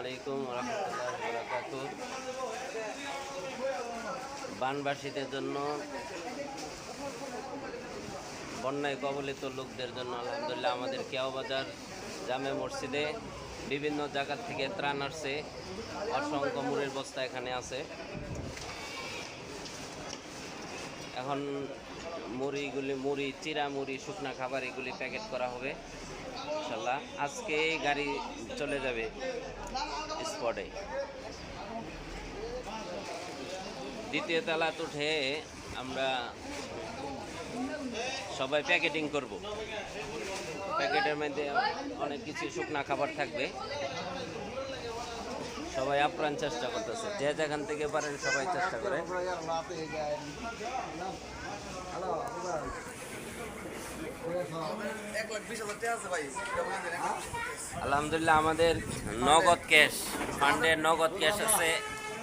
আলাইকুম রহমতুল্লাহ বরাকাত বানবাসীদের জন্য, বন্যায় কবলিত লোকদের জন্য আলহামদুলিল্লাহ আমাদের কেয়াবাজার জামে মসজিদে বিভিন্ন জায়গা থেকে ত্রাণ আসছে। অসংখ্য মুড়ির বস্তা এখানে আছে। এখন মুড়িগুলি মুড়ি, চিরা মুড়ি, শুকনা খাবার এগুলি প্যাকেট করা হবে ইনশাল্লাহ আজকে গাড়ি চলে যাবে স্পটে। দ্বিতীয় তলাত উঠে আমরা সবাই প্যাকেটিং করব। প্যাকেটের মধ্যে অনেক কিছু শুকনা খাবার থাকবে। সবাই আপ্রাণ চেষ্টা করতেছে। যে যেখান থেকে পারেন সবাই চেষ্টা করে। আলহামদুলিল্লাহ, আমাদের নগদ ক্যাশ, ফান্ডে নগদ ক্যাশ আছে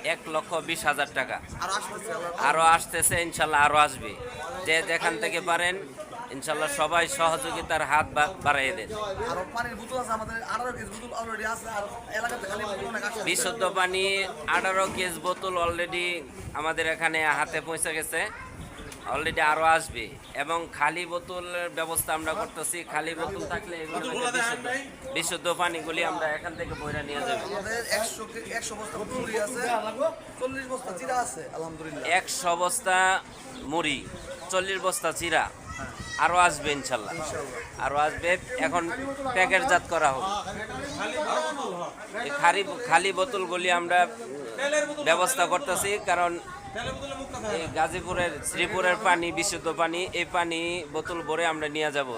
এক লক্ষ বিশ হাজার টাকা। আরও আসতেছে, ইনশাল্লাহ আরও আসবে। যে যেখান থেকে পারেন, ইনশাল্লাহ সবাই সহযোগিতার হাত বা- বাড়াইয়ে দেন। আরও পানির আছে, আমাদের অলরেডি আছে, আর এলাকাতে খালি বিশুদ্ধ পানি আঠারো কেজ বোতল অলরেডি আমাদের এখানে হাতে পৌঁছে গেছে। অলরেডি আরও আসবে। এবং খালি বোতলের ব্যবস্থা আমরা করতেছি। খালি বোতল থাকলে এগুলো বিশুদ্ধ। পানিগুলি আমরা এখান থেকে বইরা নিয়ে যাব। আমাদের একশো কে- একশো বস্তা পুরি আছে। চল্লিশ বস্তা জিরা আছে আলহামদুলিল্লাহ। একশো বস্তা মুড়ি চল্লিশ বস্তা চিরা। আরও আসবে ইনশাল্লাহ। আরও আসবে এখন প্যাকেটজাত করা হবে খালি খালি বোতল বোতলগুলি আমরা ব্যবস্থা করতেছি কারণ গাজীপুরের শ্রীপুরের পানি বিশুদ্ধ পানি এই পানি বোতল ভরে আমরা নিয়ে যাব।